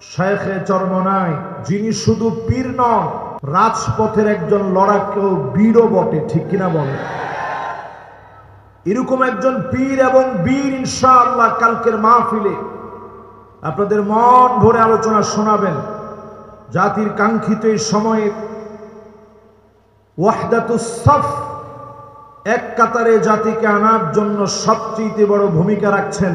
শেখে চরমনায় যিনি শুধু পীর নন, রাজপথের একজন লড়াকেও বীরও বটে, ঠিক কিনা বলে? এরকম একজন পীর এবং বীর ইনশাআল্লাহ কালকের মাহফিলে আপনাদের মন ভরে আলোচনা শোনাবেন। জাতির কাঙ্ক্ষিত এই সময়ে ওয়াহদাতুসফ এক কাতারে জাতিকে আনার জন্য সবচেয়ে বড় ভূমিকা রাখছেন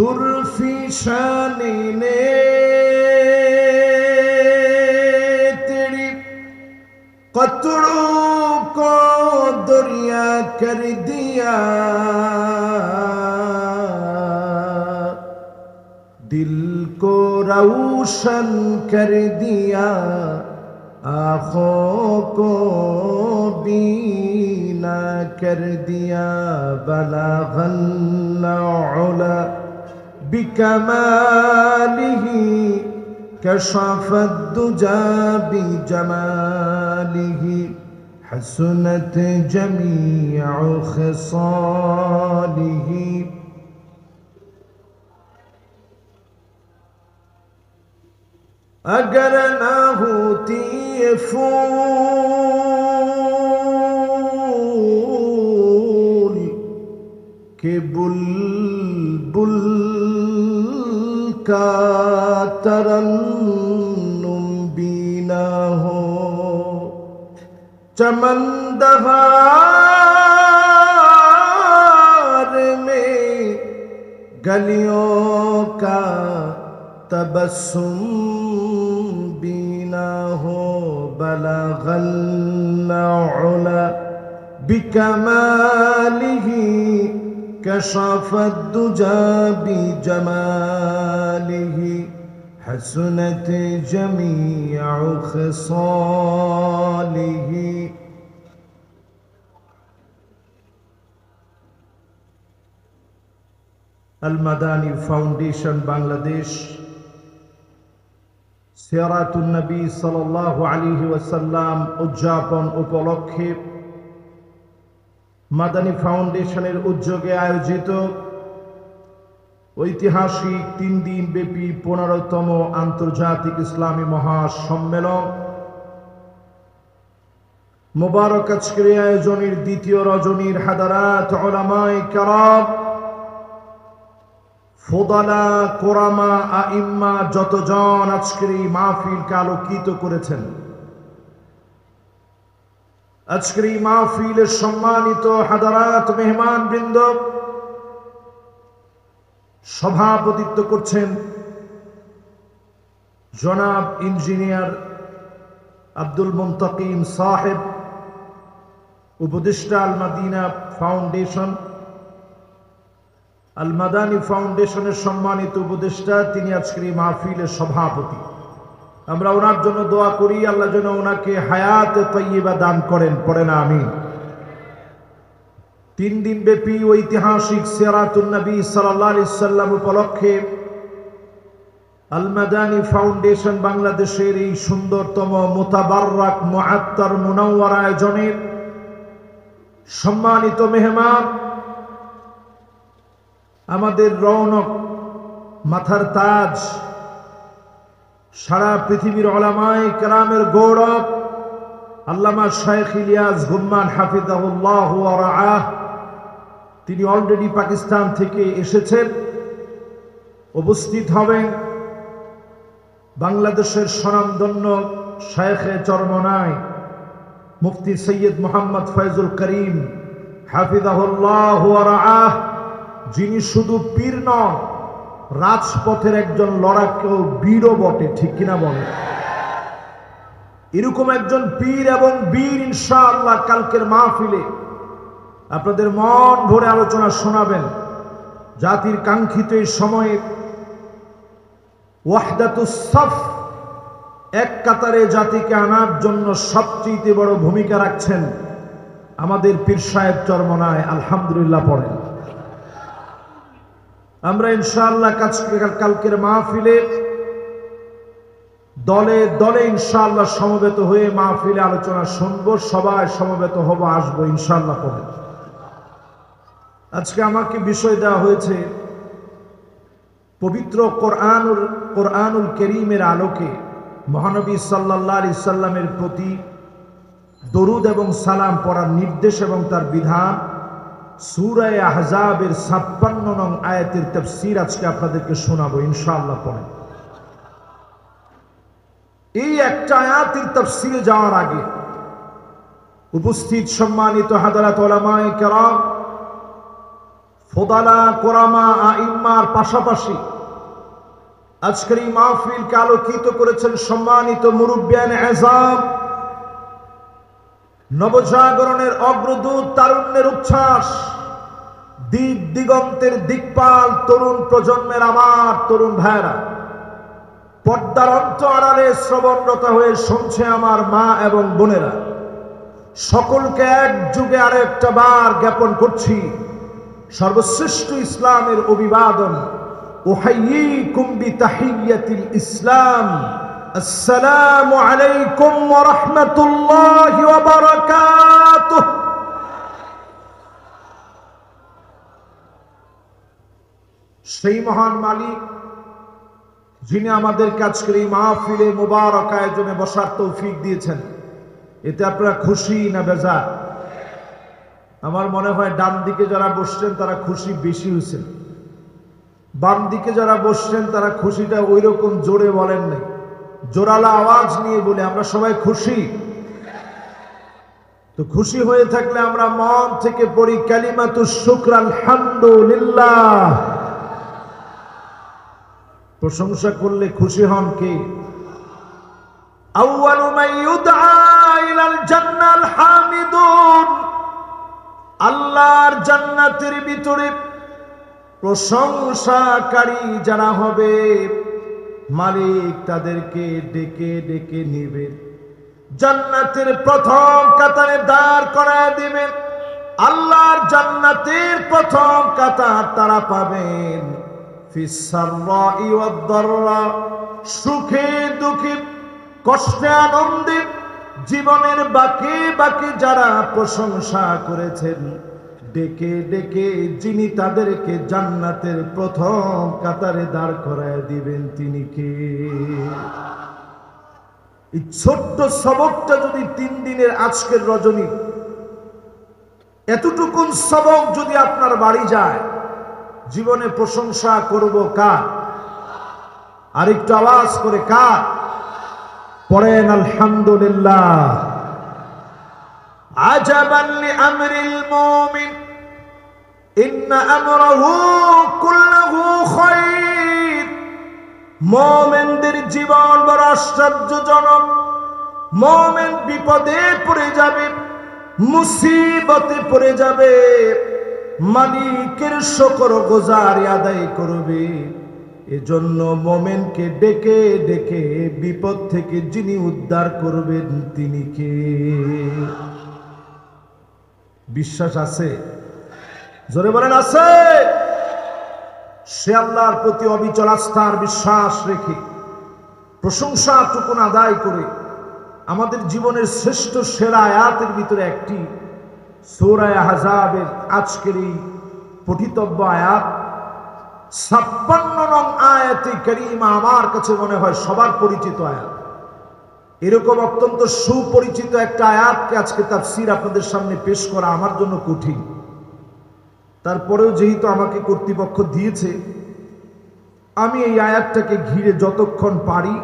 زلفی شانی نے تیری قطروں کو دریا کر دیا دل کو روشن کر دیا آنکھوں کو بینا کر دیا بلغ اللہ بكماله كشف الدجى بجماله حسنت جميع خصاله. اگر نہ ہوتی یہ پھول کہ بلبل کا ترنم بھی نہ ہو۔ چمن دہار میں گلیوں کا تبسم بھی نہ ہو بلغ العلا بكماله كشف الدجى بجماله حسنت جميع خصاله المداني فاونديشن বাংলাদেশ সিয়ারাতুন নবী সাল্লাল্লাহু আলাইহি ওয়াসাল্লাম উদযাপন উপলক্ষে মাদানী ফাউন্ডেশনের উদ্যোগে আয়োজিত ঐতিহাসিক তিন দিন ব্যাপী পনেরোতম আন্তর্জাতিক ইসলামী মহাসম্মেলন। মোবারক আজকের আয়োজনের দ্বিতীয় রজনীর হাদারাত ওলামায় কারাম। ফোদালা কোরামা, আইম্মা যতজন আজকের এই মাহফিলকে আলোকিত করেছেন। আজকের এই মাহফিলের সম্মানিত হাদারাত মেহমান বৃন্দ, সভাপতিত্ব করছেন জনাব ইঞ্জিনিয়ার আব্দুল মুন্তকিম সাহেব, উপদেষ্টা আল মাদিনা ফাউন্ডেশন আল মাদানী ফাউন্ডেশনের সম্মানিত উপদেষ্টা, তিনি আজকের এই মাহফিলের সভাপতি। আমরা ওনার জন্য দোয়া করি, আল্লাহ যেন ওনাকে হায়াত তৈবা দান করেন, পড়ে না আমি। তিন দিন ব্যাপী ঐতিহাসিক সিয়ারাতুন নবী সাল্লাহ সাল্লাম উপলক্ষে আলমাদানি ফাউন্ডেশন বাংলাদেশের এই সুন্দরতম মোতাবাররাক মুআত্তার মুনাওয়ার আয়োজনের সম্মানিত মেহমান, আমাদের রৌনক মাথার তাজ সারা পৃথিবীর ওলামায় কেরামের গৌরব আল্লামা শায়েখ ইলিয়াস গুম্মান হাফিজাহুল্লাহ আহ তিনি অলরেডি পাকিস্তান থেকে এসেছেন, উপস্থিত হবেন বাংলাদেশের স্বনামধন্য শায়েখে চরমনায় মুফতি সৈয়দ মোহাম্মদ ফয়জুল করিম হাফিজাহুল্লাহ আহ যিনি শুধু পীর নন রাজপথের একজন লড়াকেও বীরও বটে, ঠিক কিনা বলে? এরকম একজন পীর এবং বীর ইনশাআল্লাহ কালকের মাহফিলে আপনাদের মন ভরে আলোচনা শোনাবেন। জাতির কাঙ্ক্ষিত এই সময়ে ওয়াহদাতুসফ এক কাতারে জাতিকে আনার জন্য সবচেয়ে বড় ভূমিকা রাখছেন আমাদের পীর সাহেব চরমনায়, আলহামদুলিল্লাহ পড়েন। আমরা ইনশাআল্লাহ কাজ কালকের মাহফিলে দলে দলে ইনশাআল্লাহ সমবেত হয়ে মাহফিলে আলোচনা শুনব, সবাই সমবেত হব, আসব ইনশাআল্লাহ পড়েন আজকে আমাকে বিষয় দেওয়া হয়েছে পবিত্র কোরআনুল কোরআনুল করিমের আলোকে মহানবী সাল্লাহ আলি সাল্লামের প্রতি দরুদ এবং সালাম পড়ার নির্দেশ এবং তার বিধান সুরায় আহজাবের ছাপ্পান্ন নং আয়াতের তফসির আজকে আপনাদেরকে শোনাবো, ইনশাআল্লাহ পড়ে এই একটা আয়াতের তফসিরে যাওয়ার আগে উপস্থিত সম্মানিত হাদারাত ওলামায়ে কেরাম, ফোদালা, কোরামা, আইম্মার পাশাপাশি আজকের এই মাহফিলকে আলোকিত করেছেন সম্মানিত মুরব্বিয়ান এজাম নবজাগরণের অগ্রদূত তারুণ্যের উচ্ছ্বাস। দ্বীপ দিগন্তের দিকপাল তরুণ প্রজন্মের আমার তরুণ ভাইরা পর্দার অন্ত আড়ালে শ্রবণরতা হয়ে শুনছে আমার মা এবং বোনেরা। সকলকে এক যুগে আর একটা বার জ্ঞাপন করছি। সর্বশ্রেষ্ঠ ইসলামের অভিবাদন। ওহাই কুম্বি তাহিয়াতিল ইসলাম। السلام عليكم ورحمة الله وبركاته সেই মহান মালিক যিনি আমাদের আজকের এই মাহফিলে মোবারক আয়োজনে বসার তৌফিক দিয়েছেন এতে আপনারা খুশি না বেজা আমার মনে হয় ডান দিকে যারা বসছেন তারা খুশি বেশি হয়েছেন বাম দিকে যারা বসছেন তারা খুশিটা ওই রকম জোরে বলেন নাই জোরালা আওয়াজ নিয়ে বলে, আমরা সবাই খুশি। তো খুশি হয়ে থাকলে আমরা মন থেকে পড়ি, কালিমাতু শুক্র, আলহামদুলিল্লাহ। প্রশংসা করলে খুশি হন কে? আল্লাহর জান্নাতের ভিতরে প্রশংসাকারী যারা হবে মালিক তাদেরকে ডেকে ডেকে নিবে। জান্নাতের প্রথম কাতারে দাঁড় করায় দিবেন। আল্লাহর জান্নাতের প্রথম কাতার তারা পাবেন। সুখে দুঃখে, কষ্টে আনন্দে, জীবনের বাকি বাকি যারা প্রশংসা করেছেন। ডেকে ডেকে যিনি তাদেরকে জান্নাতের প্রথম কাতারে দাঁড় করায় দিবেন তিনি কে? এই ছোট্ট সবকটা যদি তিন দিনের আজকের রজনী, এতটুকুন সবক যদি আপনার বাড়ি যায়, জীবনে প্রশংসা করব কার? আরেকটু আওয়াজ করে কার? পড়েন, আলহামদুলিল্লাহ। আজাবাল্লি আমরিল মুমিন মোমেনদের জীবন বড় আশ্চর্যজনক। মোমেন বিপদে পড়ে যাবে, মুসিবতে পড়ে যাবে, মালিকের শকর গোজারি আদায় করবে। এজন্য মোমেনকে ডেকে ডেকে বিপদ থেকে যিনি উদ্ধার করবেন তিনি কে? বিশ্বাস আছে? জোরে বলেন, আছে? সে আল্লাহর প্রতি অবিচল আস্থার বিশ্বাস রেখে, প্রশংসা টুকুন আদায় করে, আমাদের জীবনের শ্রেষ্ঠ সেরা আয়াতের ভিতরে একটি, সৌরায় হাজাবের আজকের এই পঠিতব্য আয়াত। ছাপ্পান্ন নং আয়াতে করিমা আমার কাছে মনে হয় সবার পরিচিত আয়াত। এরকম অত্যন্ত সুপরিচিত একটা আয়াতকে আজকে তার সির আপনাদের সামনে পেশ করা আমার জন্য কঠিন। তারপরেও যেহেতু আমাকে কর্তৃপক্ষ দিয়েছে, আমি এই আয়াতটাকে ঘিরে যতক্ষণ পারি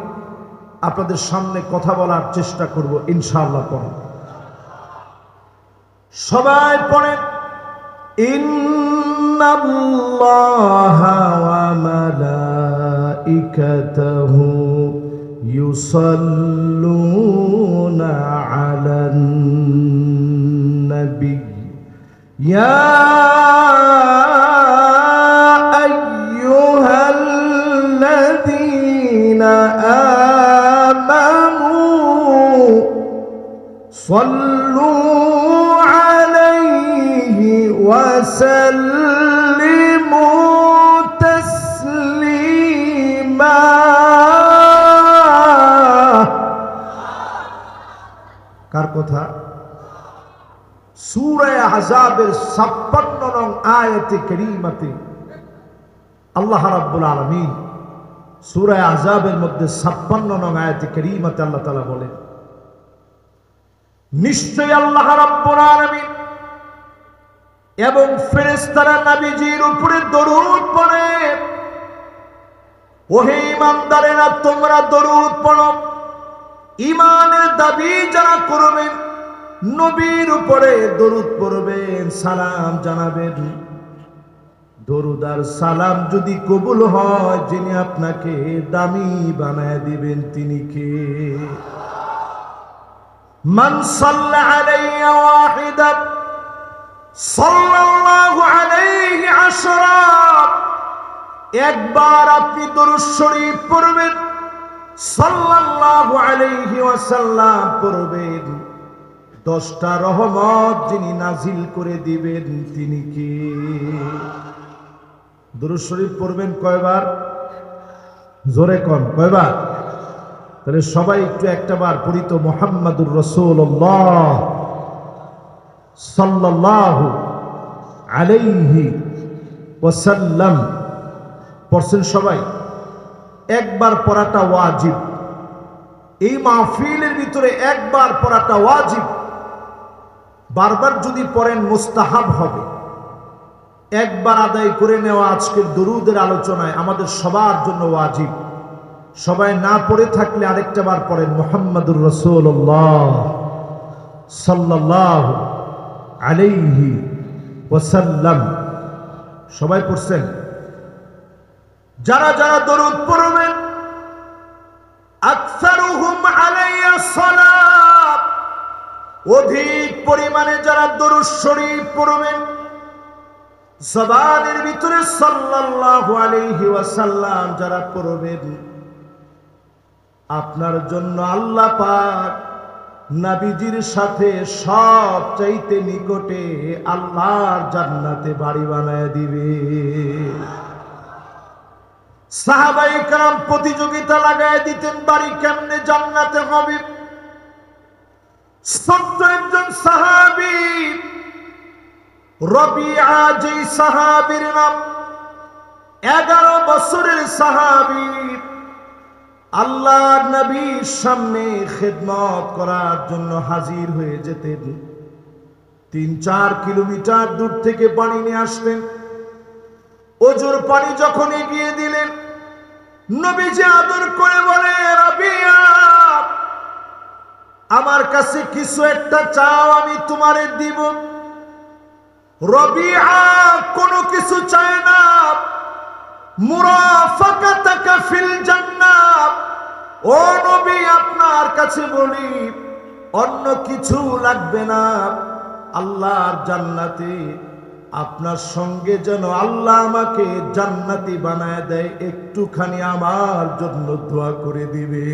আপনাদের সামনে কথা বলার চেষ্টা করব, ইনশাআল্লাহ পরে। সবাই পড়ে, ইন্নাল্লাহু ইউসাল্লুনা নবী ইয়া صلوا عليه وسلموا تسليما কার কথা সূরায়ে আহজাবের 56 নং আয়াতে কারীমাতে আল্লাহ রাব্বুল আলামিন সূরায়ে আহজাবের মধ্যে 56 নং আয়াতে কারীমাতে আল্লাহ তাআলা বলেন নিশ্চয় আল্লাহ রাব্বুল আলামিন এবং ফেরেশতারা নবীজির উপরে দরুদ পড়ে। ওহে ইমানদারেরা তোমরা দরুদ পড়ো। ইমানের দাবি যারা করবেন, নবীর উপরে দরুদ পড়বেন, সালাম জানাবেন। দরুদ আর সালাম যদি কবুল হয়, যিনি আপনাকে দামি বানায় দিবেন, তিনি কে? من صلى علي واحدا صلى الله عليه عشرا একবার আপনি দরুদ শরীফ পড়বেন সাল্লাল্লাহু আলাইহি ওয়াসাল্লাম পড়বেন দশটা রহমত যিনি নাজিল করে দিবেন তিনি কি দরুদ শরীফ পড়বেন কয়বার জোরে কন কয়বার তাহলে সবাই একটু একটা বার পড়িত, মোহাম্মদুর রসুল্লাহ সাল্লাল্লাহু আলাইহি ওয়াসাল্লাম। পড়ছেন সবাই, একবার পড়াটা ওয়াজিব। এই মাহফিলের ভিতরে একবার পড়াটা ওয়াজিব। বারবার যদি পড়েন মুস্তাহাব হবে। একবার আদায় করে নেওয়া আজকের দরুদের আলোচনায় আমাদের সবার জন্য ওয়াজিব। সবাই না পড়ে থাকলে আরেকটা বার পড়েন, মোহাম্মদুর রসুল্লাহ সাল্লাহ আলাইহি ওয়াসাল্লাম। সবাই পড়ছেন। যারা যারা দরুদ পড়বেন অধিক পরিমাণে যারা দরুদ শরীফ পড়বেন, জবানের ভিতরে সাল্লাল্লাহু আলাইহি ওয়াসাল্লাম যারা পড়বেন আপনার জন্য আল্লাহ পাক নাবিজির সাথে সব চাইতে নিকটে আল্লাহর জান্নাতে বাড়ি বানায় দিবে। সাহাবাই কালাম প্রতিযোগিতা লাগায় দিতেন, বাড়ি কেমনে জান্নাতে হবে? ছোট্ট একজন সাহাবি, রবিআ যেই সাহাবির নাম, এগারো বছরের সাহাবি আল্লাহ নবীর সামনে খেদমত করার জন্য হাজির হয়ে যেতেন। তিন চার কিলোমিটার দূর থেকে পানি নিয়ে আসলেন। ওজোর পানি যখন এগিয়ে দিলেন, নবীজি আদর করে বলে আমার কাছে কিছু একটা চাও, আমি তোমারে দিব। রবিয়া, কোনো কিছু চায় না। মুরাফাকাতাকা ফিল জান্নাত ও নবী, আপনার কাছে বলি, অন্য কিছু লাগবে না। আল্লাহর জান্নাতে আপনার সঙ্গে যেন আল্লাহ আমাকে জান্নাতি বানায় দেয়, একটুখানি আমার জন্য দোয়া করে দিবে।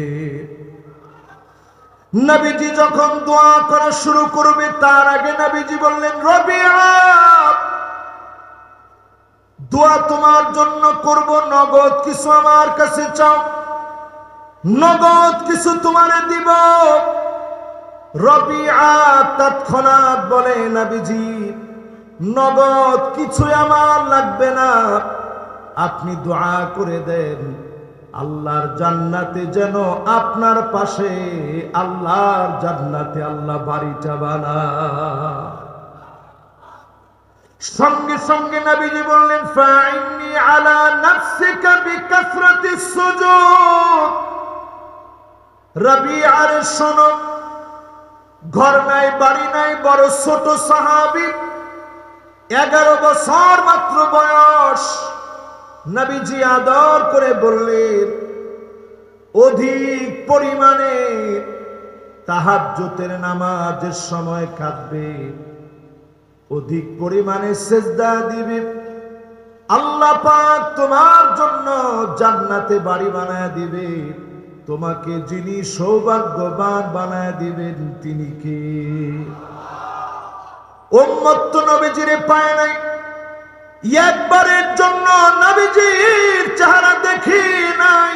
নবীজি যখন দোয়া করা শুরু করবে, তার আগে নবীজি বললেন, রবিআ, দোয়া তোমার জন্য করব, নগদ কিছু আমার কাছে চাও। নগদ কিছু তোমারে দিব। রবিআ তৎক্ষণাৎ বলে নবীজি, নগদ কিছু আমার লাগবে না। আপনি দোয়া করে দেন, আল্লাহর জান্নাতে যেন আপনার পাশে, আল্লাহর জান্নাতে আল্লাহ বাড়িটা বানা সঙ্গে সঙ্গে নবীজি বললেন, ফাইন্নি আলা নাফসিকা বিকাসরাতি সুজুদ। রবি আর শোনো ঘর নাই, বাড়ি নাই, বড় ছোট সাহাবী। এগারো বছর মাত্র বয়স। নবীজি আদর করে বললেন, অধিক পরিমাণে তাহাজ্জুতের নামাজের সময় কাঁদবে। অধিক পরিমাণে সেজদা দিবে। আল্লাহ পাক তোমার জন্য জান্নাতে বাড়ি বানায় দিবে। তোমাকে যিনি সৌভাগ্যবান বানায় দিবেন, তিনি কে? উম্মত্ত নবীজিরে পায় নাই। একবারের জন্য নবীজির চেহারা দেখি নাই।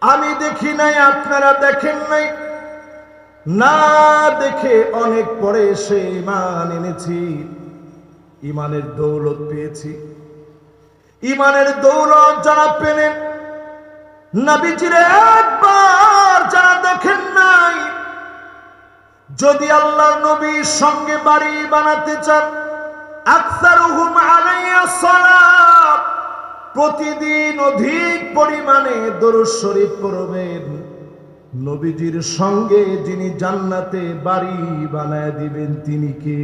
আমি দেখি নাই, আপনারা দেখেন নাই। না দেখে অনেক পরে সে ইমান এনেছি। ইমানের দৌলত পেয়েছি। ইমানের দৌলত যারা পেলেন নবীজিরে একবার যারা দেখেন নাই, যদি আল্লাহ নবীর সঙ্গে বাড়ি বানাতে চান, আকসারুহুম আলাইয়া সালাত, প্রতিদিন অধিক পরিমাণে দরুদ শরীফ পড়বেন। নবীজির সঙ্গে যিনি জান্নাতে বাড়ি বানায় দিবেন, তিনি কে?